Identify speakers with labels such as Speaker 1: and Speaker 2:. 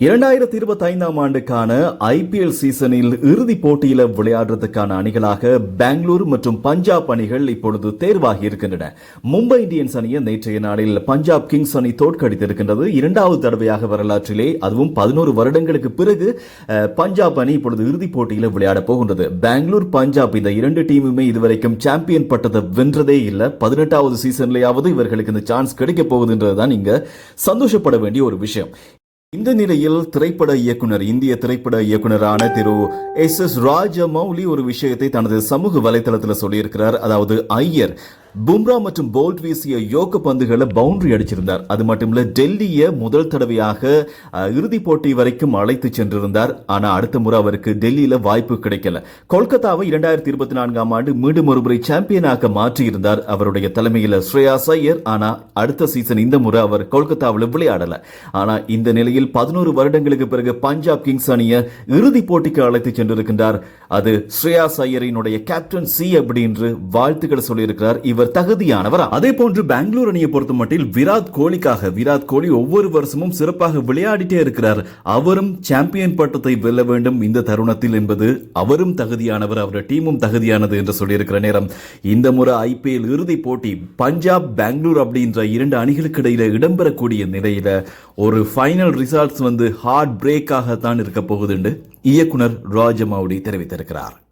Speaker 1: இரண்டாயிரத்தி இருபத்தி ஐந்தாம் ஆண்டுக்கான ஐபிஎல் சீசனில் இறுதிப் போட்டியில விளையாடுறதுக்கான அணிகளாக பெங்களூரு மற்றும் பஞ்சாப் அணிகள் இப்பொழுது தேர்வாகி இருக்கின்றன. மும்பை இந்தியன்ஸ் அணியை நேற்றைய நாளில் பஞ்சாப் கிங்ஸ் அணி தோற்கடித்திருக்கின்றது. இரண்டாவது தடவையாக வரலாற்றிலே அதுவும் பதினோரு வருடங்களுக்கு பிறகு பஞ்சாப் அணி இப்பொழுது இறுதிப் போட்டியில விளையாடப் போகின்றது. பெங்களூர் பஞ்சாப் இந்த இரண்டு டீமுமே இதுவரைக்கும் சாம்பியன் பட்டத்தை வென்றதே இல்லை. பதினெட்டாவது சீசன்லயாவது இவர்களுக்கு இந்த சான்ஸ் கிடைக்கப் போகுதுன்றதுதான் இங்க சந்தோஷப்பட வேண்டிய ஒரு விஷயம். இந்த நிலையில் திரைப்பட இயக்குனர் இந்திய திரைப்பட இயக்குனரான திரு எஸ் எஸ் ராஜமௌலி ஒரு விஷயத்தை தனது சமூக வலைதளத்தில் சொல்லியிருக்கிறார். அதாவது ஐயர் பும்ரா மற்றும் போல்ட் வீசிய யோக பந்துகளை பவுண்டரி அடிச்சிருந்தார். அது மட்டும் இல்ல டெல்லியை முதல் தடவையாக அஹ், இறுதிப் போட்டி வரைக்கும் அழைத்து சென்றிருந்தார். ஆனா அடுத்த முறை அவருக்கு டெல்லியில வாய்ப்பு கிடைக்கல. கொல்கத்தாவை இரண்டாயிரத்தி இருபத்தி நான்காம் ஆண்டு மீண்டும் ஒருமுறை சாம்பியனாக மாற்றியிருந்தார் அவருடைய தலைமையில் ஸ்ரேயா சையர் ஆனா அடுத்த சீசன் இந்த முறை அவர் கொல்கத்தாவில் விளையாடல. ஆனா இந்த நிலையில் பதினோரு வருடங்களுக்கு பிறகு பஞ்சாப் கிங்ஸ் அணியை இறுதிப் போட்டிக்கு அழைத்து சென்றிருக்கின்றார். அது ஸ்ரேயா சையரினுடைய கேப்டன் சி அப்படின்னு வாழ்த்துக்களை சொல்லியிருக்கிறார். இவர் தகுதியானவர். அதே போன்று பெங்களூர் அணியை பொறுத்த மட்டில் விராட் கோலிக்காக விராட் கோலி ஒவ்வொரு வருஷமும் சிறப்பாக விளையாடிட்டே இருக்கிறார். அவரும் சாம்பியன் பட்டத்தை வெல்ல வேண்டும் இந்த தருணத்தில் என்பது அவரும் தகுதியானவர் அவருடைய டீமும் தகுதியானது என்று சொல்லியிருக்கிற நேரம். இந்த முறை ஐபிஎல் இறுதிப் போட்டி பஞ்சாப் பெங்களூர் அப்படின்ற இரண்டு அணிகளுக்கு இடையில இடம்பெறக்கூடிய நிலையில ஒரு ஃபைனல் ரிசல்ட்ஸ் வந்து ஹார்ட் பிரேக்காகத்தான் இருக்க போகுதுன்னு இயக்குனர் ராஜமௌடி தெரிவித்திருக்கிறார்.